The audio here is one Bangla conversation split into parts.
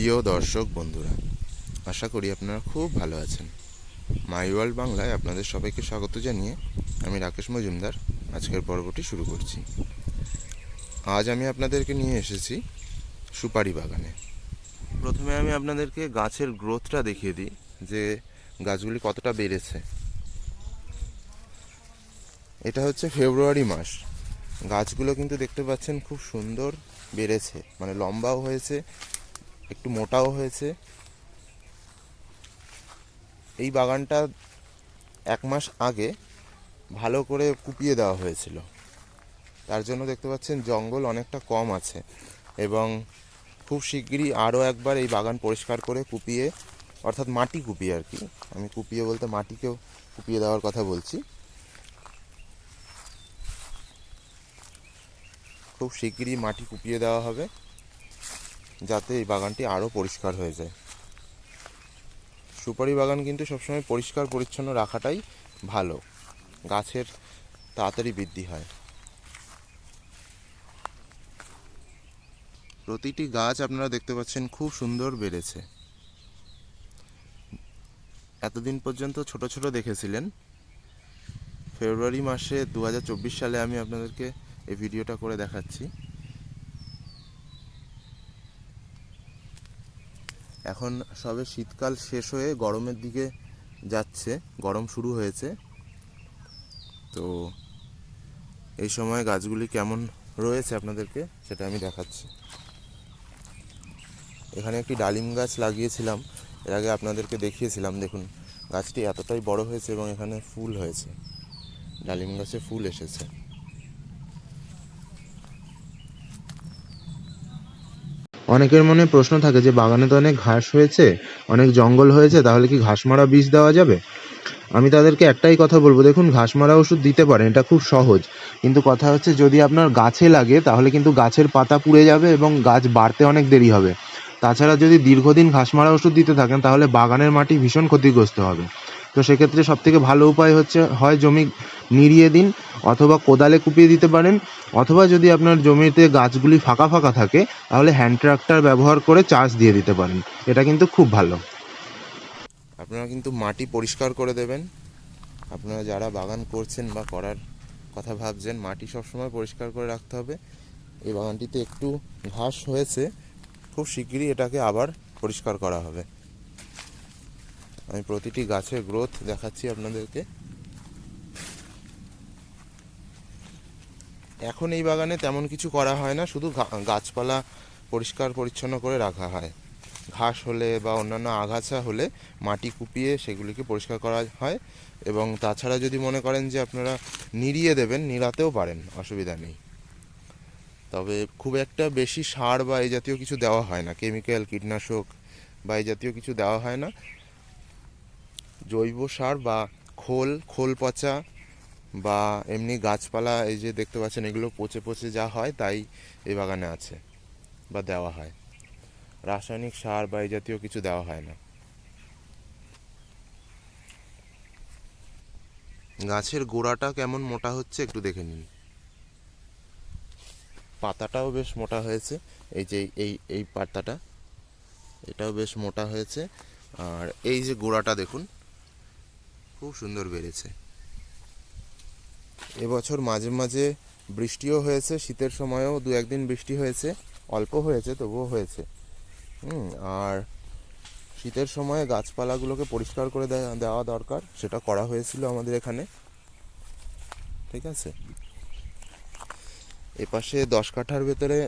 প্রিয় দর্শক বন্ধুরা, আশা করি আপনারা খুব ভালো আছেন। মাই ওয়ার্ল্ড বাংলায় আপনাদের সবাইকে স্বাগত জানিয়ে আমি রাকেশ মজুমদার আজকের পর্বটি শুরু করছি। আজ আমি আপনাদেরকে নিয়ে এসেছি সুপারি বাগানে। প্রথমে আমি আপনাদেরকে গাছের গ্রোথটা দেখিয়ে দিই, যে গাছগুলি কতটা বেড়েছে। এটা হচ্ছে ফেব্রুয়ারি মাস। গাছগুলো কিন্তু দেখতে পাচ্ছেন খুব সুন্দর বেড়েছে মানে লম্বাও হয়েছে একটু মোটাও হয়েছে। এই বাগানটা এক মাস আগে ভালো করে কুপিয়ে দেওয়া হয়েছিল। তার জন্য দেখতে পাচ্ছেন জঙ্গল অনেকটা কম আছে এবং খুব শিগগিরই আরও একবার এই বাগান পরিষ্কার করে কুপিয়ে, অর্থাৎ মাটি কুপিয়ে আর কি। আমি কুপিয়ে বলতে মাটিকেও কুপিয়ে দেওয়ার কথা বলছি। খুব শিগগিরই মাটি কুপিয়ে দেওয়া হবে। যাতে এই বাগানটি আরও পরিষ্কার হয়ে যায়। সুপারি বাগান কিন্তু সবসময় পরিষ্কার পরিচ্ছন্ন রাখাটাই ভালো। গাছের তাড়াতাড়ি বৃদ্ধি হয়। প্রতিটি গাছ আপনারা দেখতে পাচ্ছেন খুব সুন্দর বেড়েছে। এতদিন পর্যন্ত ছোট ছোট দেখেছিলেন। ফেব্রুয়ারি মাসে দু হাজার চব্বিশ সালে আমি আপনাদেরকে এই ভিডিওটা করে দেখাচ্ছি। এখন সবে শীতকাল শেষ হয়ে গরমের দিকে যাচ্ছে, গরম শুরু হয়েছে। তো এই সময় গাছগুলি কেমন রয়েছে আপনাদেরকে সেটা আমি দেখাচ্ছি। এখানে একটি ডালিম গাছ লাগিয়েছিলাম, এর আগে আপনাদেরকে দেখিয়েছিলাম, দেখুন। গাছটি এতটাই বড় হয়েছে এবং এখানে ফুল হয়েছে। ডালিম গাছে ফুল এসেছে। অনেকের মনে প্রশ্ন থাকে যে, বাগানে তো অনেক ঘাস হয়েছে, অনেক জঙ্গল হয়েছে, তাহলে কি ঘাস মারা বীজ দেওয়া যাবে? আমি তাদেরকে একটাই কথা বলব, দেখুন, ঘাস মারা ওষুধ দিতে পারেন, এটা খুব সহজ। কিন্তু কথা হচ্ছে, যদি আপনার গাছে লাগে, তাহলে কিন্তু গাছের পাতা পুড়ে যাবে এবং গাছ বাড়তে অনেক দেরি হবে। তাছাড়া যদি দীর্ঘদিন ঘাস মারা ওষুধ দিতে থাকেন, তাহলে বাগানের মাটি ভীষণ ক্ষতিগ্রস্ত হবে। তো সেক্ষেত্রে সব থেকে ভালো উপায় হচ্ছে, হয় জমি নিড়িয়ে দিন অথবা কোদালে কুপিয়ে দিতে পারেন, অথবা যদি আপনার জমিতে গাছগুলি ফাঁকা ফাঁকা থাকে, তাহলে হ্যান্ড ট্রাক্টর ব্যবহার করে চাষ দিয়ে দিতে পারেন। এটা কিন্তু খুব ভালো। আপনারা কিন্তু মাটি পরিষ্কার করে দেবেন। আপনারা যারা বাগান করছেন বা করার কথা ভাবছেন, মাটি সবসময় পরিষ্কার করে রাখতে হবে। এই বাগানটিতে একটু ঘাস হয়েছে, খুব শিগগিরই এটাকে আবার পরিষ্কার করা হবে। আমি প্রতিটি গাছের গ্রোথ দেখাচ্ছি আপনাদেরকে। এখন এই বাগানে তেমন কিছু করা হয় না, শুধু গাছপালা পরিষ্কার পরিচ্ছন্ন করে রাখা হয়। ঘাস হলে বা অন্যান্য আগাছা হলে মাটি কুপিয়ে সেগুলিকে পরিষ্কার করা হয় এবং তাছাড়া যদি মনে করেন যে আপনারা নিড়িয়ে দেবেন, নিড়াতেও পারেন, অসুবিধা নেই। তবে খুব একটা বেশি সার বা এই জাতীয় কিছু দেওয়া হয় না, কেমিক্যাল, কীটনাশক বা এই জাতীয় কিছু দেওয়া হয় না। জৈব সার বা খোল খোল পচা বা এমনি গাছপালা, এই যে দেখতে পাচ্ছেন, এগুলো পচে পচে যা হয় তাই এই বাগানে আছে বা দেওয়া হয়। রাসায়নিক সার বা এই জাতীয় কিছু দেওয়া হয় না। গাছের গোড়াটা কেমন মোটা হচ্ছে একটু দেখে নিন। পাতাটাও বেশ মোটা হয়েছে, এই যে এই এই পাতাটা, এটাও বেশ মোটা হয়েছে। আর এই যে গোড়াটা দেখুন, খুব সুন্দর বেড়েছে। এবছর মাঝে মাঝে বৃষ্টিও হয়েছে, শীতের সময়ও দু একদিন বৃষ্টি হয়েছে, অল্প হয়েছে, তবুও হয়েছে। হুম, আর শীতের সময় গাছপালাগুলোকে পরিষ্কার করে দেওয়া দরকার, সেটা করা হয়েছিল আমাদের এখানে। ঠিক আছে? এপাশে দশ কাঠার ভেতরে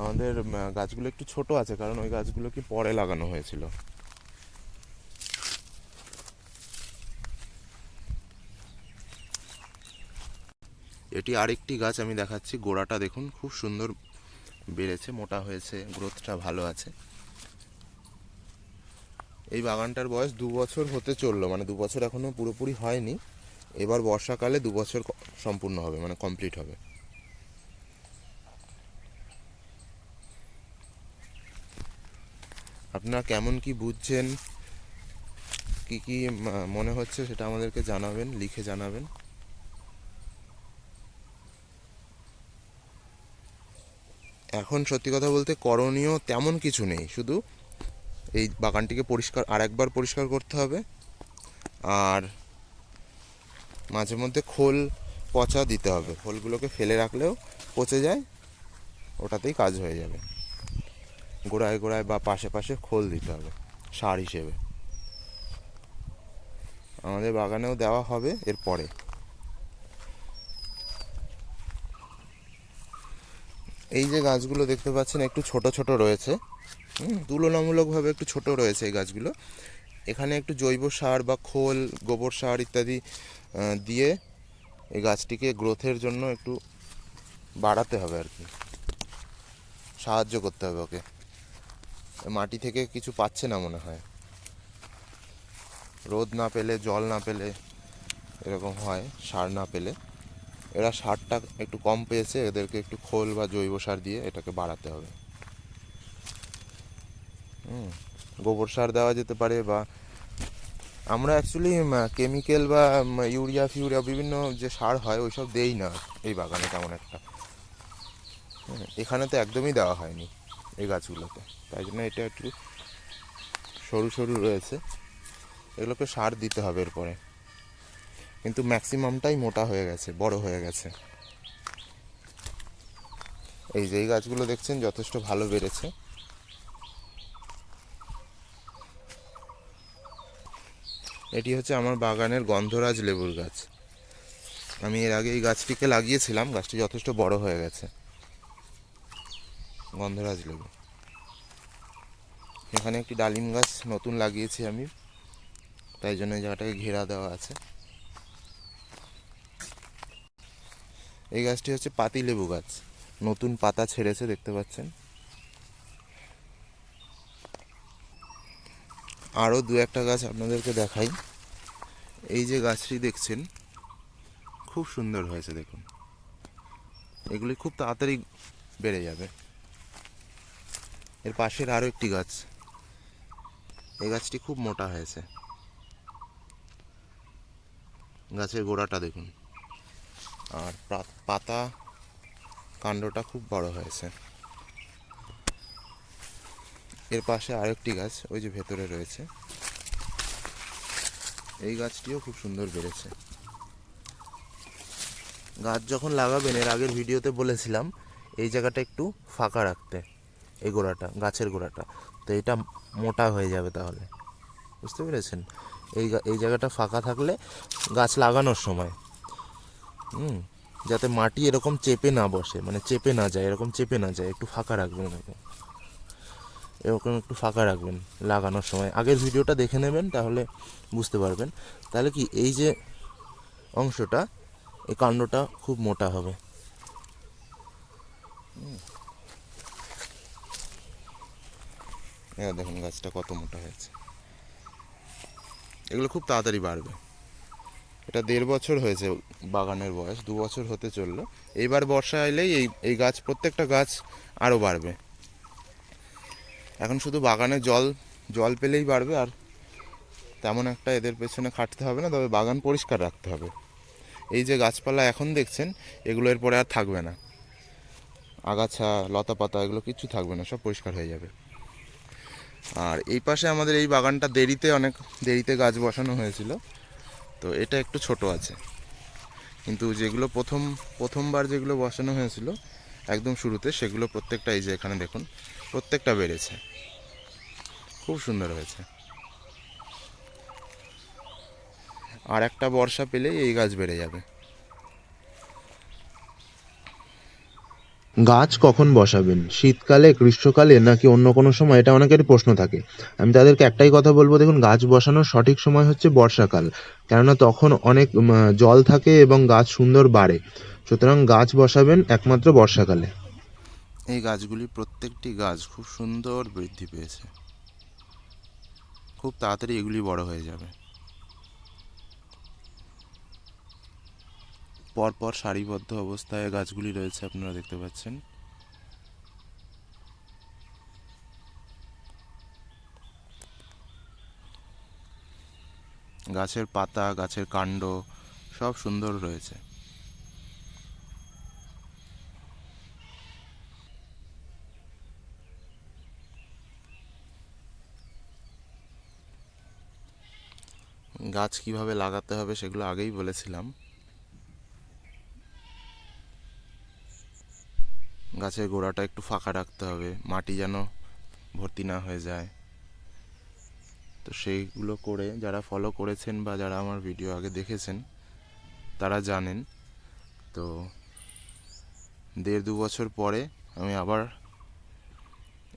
আমাদের গাছগুলো একটু ছোট আছে, কারণ ওই গাছগুলো কি পরে লাগানো হয়েছিল। এটি আরেকটি গাছ আমি দেখাচ্ছি। গোড়াটা দেখুন, খুব সুন্দর বেড়েছে, মোটা হয়েছে, গ্রোথটা ভালো আছে। এই বাগানটার বয়স দু বছর হতে চলল মানে দু বছর এখনও পুরোপুরি হয়নি। এবার বর্ষাকালে দু বছর সম্পূর্ণ হবে মানে কমপ্লিট হবে। আপনারা কেমন কি বুঝছেন, কি কি মনে হচ্ছে সেটা আমাদেরকে জানাবেন, লিখে জানাবেন। এখন সত্যি কথা বলতে করণীয় তেমন কিছু নেই। শুধু এই বাগানটিকে পরিষ্কার আর একবার পরিষ্কার করতে হবে। আর মাঝে মধ্যে খোল পচা দিতে হবে। খোলগুলোকে ফেলে রাখলেও পচে যায়, ওটাতেই কাজ হয়ে যাবে। গোড়ায় গোড়ায় বা পাশে পাশে খোল দিতে হবে, সার হিসেবে। আমাদের বাগানেও দেওয়া হবে এরপরে। এই যে গাছগুলো দেখতে পাচ্ছেন, একটু ছোট ছোট রয়েছে। তুলনামূলকভাবে একটু ছোট রয়েছে এই গাছগুলো। এখানে একটু জৈব সার বা খোল, গোবর সার ইত্যাদি দিয়ে এই গাছটিকে গ্রোথের জন্য একটু বাড়াতে হবে আর কি। সাহায্য করতে হবে ওকে। মাটি থেকে কিছু পাচ্ছে না মনে হয়। রোদ না পেলে, জল না পেলে এরকম হয়, সার না পেলে। এরা সারটা একটু কম পেয়েছে, এদেরকে একটু খোল বা জৈব সার দিয়ে এটাকে বাড়াতে হবে। গোবর সার দেওয়া যেতে পারে বা আমরা অ্যাকচুয়ালি কেমিক্যাল বা ইউরিয়া ফিউরিয়া বিভিন্ন যে সার হয়, ওইসব দেই না এই বাগানে তেমন একটা। এখানে তো একদমই দেওয়া হয়নি এই গাছগুলোতে তাই জন্য এটা একটু সরু সরু রয়েছে। এগুলোকে সার দিতে হবে এরপরে। কিন্তু ম্যাক্সিমামটাই মোটা হয়ে গেছে, বড় হয়ে গেছে। এই যে এই গাছগুলো দেখছেন, যথেষ্ট ভালো বেড়েছে। এটি হচ্ছে আমার বাগানের গন্ধরাজ লেবুর গাছ। আমি এর আগে এই গাছটিকে লাগিয়েছিলাম, গাছটি যথেষ্ট বড় হয়ে গেছে। গন্ধরাজ লেবু। এখানে একটি ডালিম গাছ নতুন লাগিয়েছি আমি, তাই জন্য এই জায়গাটাকে ঘেরা দেওয়া আছে। এই গাছটি হচ্ছে পাতি লেবু গাছ। নতুন পাতা ছেড়েছে, দেখতে পাচ্ছেন। আরও দু একটা গাছ আপনাদেরকে দেখাই। এই যে গাছটি দেখছেন, খুব সুন্দর হয়েছে, দেখুন। এগুলি খুব তাড়াতাড়ি বেড়ে যাবে। এর পাশের আরও একটি গাছ। এই গাছটি খুব মোটা হয়েছে। গাছের গোড়াটা দেখুন। আর পাতা কাণ্ডটা খুব বড় হয়েছে। এর পাশে আরেকটি গাছ ওই যে ভেতরে রয়েছে। এই গাছটিও খুব সুন্দর বেড়েছে। গাছ যখন লাগাবেন, এর আগের ভিডিওতে বলেছিলাম, এই জায়গাটা একটু ফাঁকা রাখতে, এই গোড়াটা, গাছের গোড়াটা। তো এটা মোটা হয়ে যাবে তাহলে। বুঝতে পেরেছেন? এই এই জায়গাটা ফাঁকা থাকলে গাছ লাগানোর সময়। যাতে মাটি এরকম চেপে না বসে মানে চেপে না যায়, এরকম চেপে না যায়, একটু ফাঁকা রাখবেন এরকম। এরকম একটু ফাঁকা রাখবেন লাগানোর সময়। আগের ভিডিওটা দেখে নেবেন, তাহলে বুঝতে পারবেন। তাহলে কি, এই যে অংশটা, এই কাণ্ডটা খুব মোটা হবে। দেখুন গাছটা কত মোটা হয়েছে। এগুলো খুব তাড়াতাড়ি বাড়বে। এটা দেড় বছর হয়েছে বাগানের বয়স, দু বছর হতে চলল। এইবার বর্ষা এলেই এই এই গাছ, প্রত্যেকটা গাছ আরও বাড়বে। এখন শুধু বাগানে জল জল পেলেই বাড়বে আর তেমন একটা এদের পেছনে খাটতে হবে না, তবে বাগান পরিষ্কার রাখতে হবে। এই যে গাছপালা এখন দেখছেন, এগুলো এরপরে আর থাকবে না। আগাছা লতা পাতা এগুলো কিচ্ছু থাকবে না, সব পরিষ্কার হয়ে যাবে। আর এই পাশে আমাদের এই বাগানটা দেরিতে অনেক, দেরিতে গাছ বসানো হয়েছিল। তো এটা একটু ছোট আছে। কিন্তু যেগুলো প্রথম, প্রথমবার যেগুলো বসানো হয়েছিল, একদম শুরুতে সেগুলো প্রত্যেকটা এই যে এখানে দেখুন, প্রত্যেকটা বেড়েছে। খুব সুন্দর হয়েছে। আর একটা বর্ষা পেলেই এই গাছ বেড়ে যাবে। গাছ কখন বসাবেন? শীতকালে, গ্রীষ্মকালে, নাকি অন্য কোনো সময়? এটা অনেকেরই প্রশ্ন থাকে। আমি তাদেরকে একটাই কথা বলব, দেখুন, গাছ বসানোর সঠিক সময় হচ্ছে বর্ষাকাল। কেননা তখন অনেক জল থাকে এবং গাছ সুন্দর বাড়ে। সুতরাং গাছ বসাবেন একমাত্র বর্ষাকালে। এই গাছগুলি, প্রত্যেকটি গাছ খুব সুন্দর বৃদ্ধি পেয়েছে। খুব তাড়াতাড়ি এগুলি বড় হয়ে যাবে। পরপর সারিবদ্ধ অবস্থায় গাছগুলি রয়েছে, আপনারা দেখতে পাচ্ছেন। গাছের পাতা, গাছের কাণ্ড সব সুন্দর রয়েছে। গাছ কীভাবে লাগাতে হবে সেগুলো আগেই বলেছিলাম। গাছের গোড়াটা একটু ফাঁকা রাখতে হবে, মাটি যেন ভর্তি না হয়ে যায়। তো সেইগুলো করে যারা ফলো করেছেন বা যারা আমার ভিডিও আগে দেখেছেন, তারা জানেন। তো দেড় দু বছর পরে আমি আবার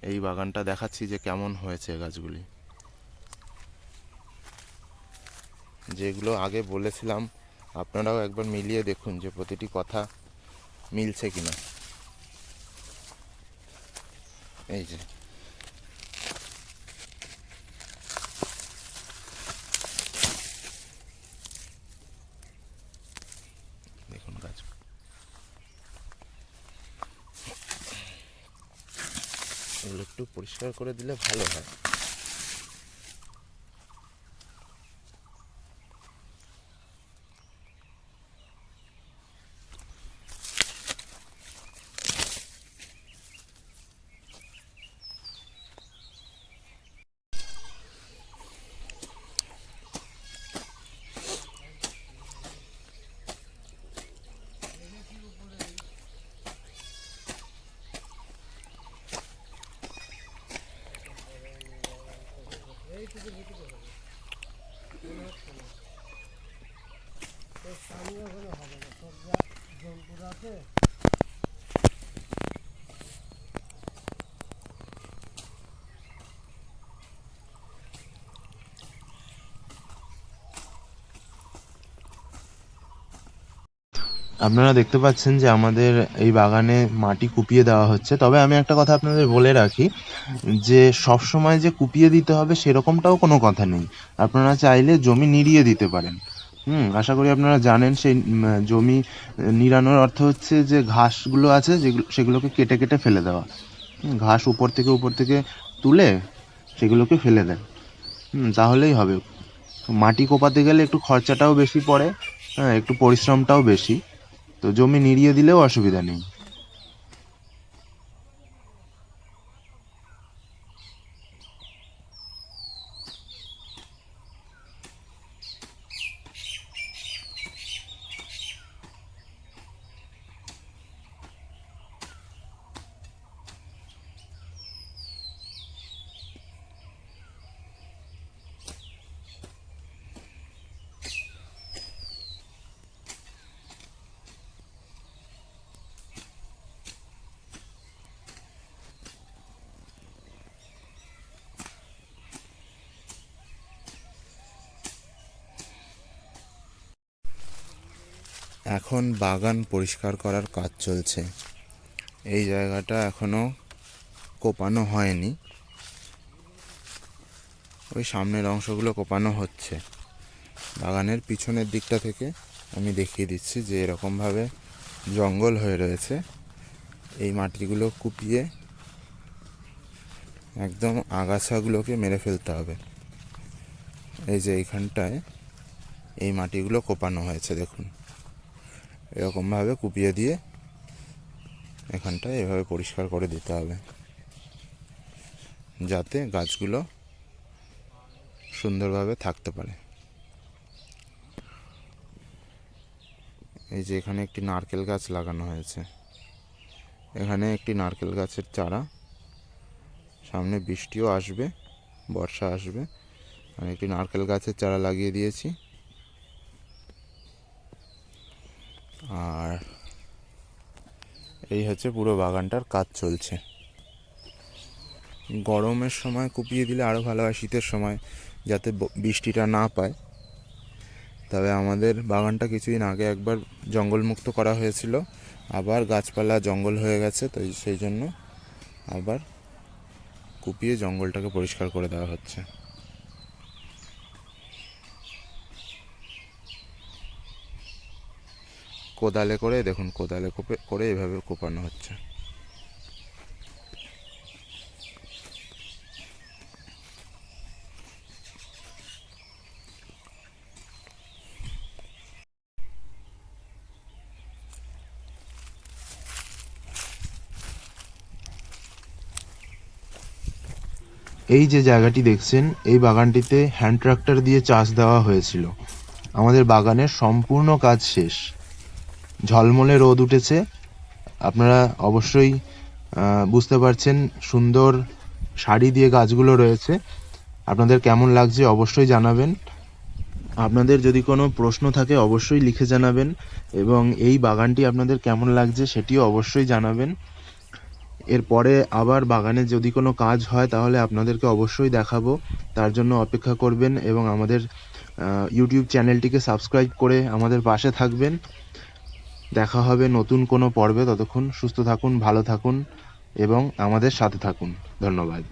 এই বাগানটা দেখাচ্ছি যে কেমন হয়েছে গাছগুলি। যেগুলো আগে বলেছিলাম, আপনারাও একবার মিলিয়ে দেখুন যে প্রতিটি কথা মিলছে কিনা। এই যে। একটু পরিষ্কার করে দিলে ভালো হয়। আপনারা দেখতে পাচ্ছেন যে আমাদের এই বাগানে মাটি কুপিয়ে দেওয়া হচ্ছে। তবে আমি একটা কথা আপনাদের বলে রাখি যে সব সময় যে কুপিয়ে দিতে হবে সেরকমটাও কোনো কথা নেই। আপনারা চাইলে জমি নিড়িয়ে দিতে পারেন। হুম, আশা করি আপনারা জানেন সেই জমি নিড়ানোর অর্থ হচ্ছে যে ঘাসগুলো আছে যেগুলো, সেগুলোকে কেটে কেটে ফেলে দেওয়া। ঘাস উপর থেকে উপর থেকে তুলে সেগুলোকে ফেলে দেন। হুম, তাহলেই হবে। মাটি কোপাতে গেলে একটু খরচাটাও বেশি পড়ে হ্যাঁ একটু পরিশ্রমটাও বেশি। তো জমি নিড়িয়ে দিলেও অসুবিধা নেই। এখন বাগান পরিষ্কার করার কাজ চলছে। এই জায়গাটা এখনও কোপানো হয়নি। ওই সামনের অংশগুলো কোপানো হচ্ছে। বাগানের পিছনের দিকটা থেকে আমি দেখিয়ে দিচ্ছি যে এরকমভাবে জঙ্গল হয়ে রয়েছে। এই মাটিগুলো কুপিয়ে একদম আগাছাগুলোকে মেরে ফেলতে হবে। এই যে এইখানটায় এই মাটিগুলো কোপানো হয়েছে, দেখুন। এরকমভাবে কুপিয়ে দিয়ে এখানটায় এভাবে পরিষ্কার করে দিতে হবে। যাতে গাছগুলো সুন্দরভাবে থাকতে পারে। এই যে এখানে একটি নারকেল গাছ লাগানো হয়েছে। এখানে একটি নারকেল গাছের চারা। সামনে বৃষ্টিও আসবে, বর্ষা আসবে। আমি একটি নারকেল গাছের চারা লাগিয়ে দিয়েছি। আর এই হচ্ছে পুরো বাগানটার কাজ চলছে। গরমের সময় কুপিয়ে দিলে আরও ভালো হয়, শীতের সময় যাতে বৃষ্টিটা না পায়। তবে আমাদের বাগানটা কিছুদিন আগে একবার জঙ্গলমুক্ত করা হয়েছিল, আবার গাছপালা জঙ্গল হয়ে গেছে তো সেই জন্য আবার কুপিয়ে জঙ্গলটাকে পরিষ্কার করে দেওয়া হচ্ছে। কোদালে করে, দেখুন, কোদালে কোপে, করে এভাবে কোপানো হচ্ছে। এই যে জায়গাটি দেখছেন, এই বাগানটিতে হ্যান্ড ট্রাক্টর দিয়ে চাষ দেওয়া হয়েছিল। আমাদের বাগানের সম্পূর্ণ কাজ শেষ। ঝলমলে রোদ উঠেছে। আপনারা অবশ্যই বুঝতে পারছেন সুন্দর শাড়ি দিয়ে গাছগুলো রয়েছে। আপনাদের কেমন লাগছে অবশ্যই জানাবেন। আপনাদের যদি কোনো প্রশ্ন থাকে অবশ্যই লিখে জানাবেন এবং এই বাগানটি আপনাদের কেমন লাগছে সেটিও অবশ্যই জানাবেন। এরপরে আবার বাগানে যদি কোনো কাজ হয় তাহলে আপনাদেরকে অবশ্যই দেখাবো। তার জন্য অপেক্ষা করবেন এবং আমাদের ইউটিউব চ্যানেলটিকে সাবস্ক্রাইব করে আমাদের পাশে থাকবেন। দেখা হবে নতুন কোনো পর্বে। ততক্ষণ সুস্থ থাকুন, ভালো থাকুন এবং আমাদের সাথে থাকুন। ধন্যবাদ।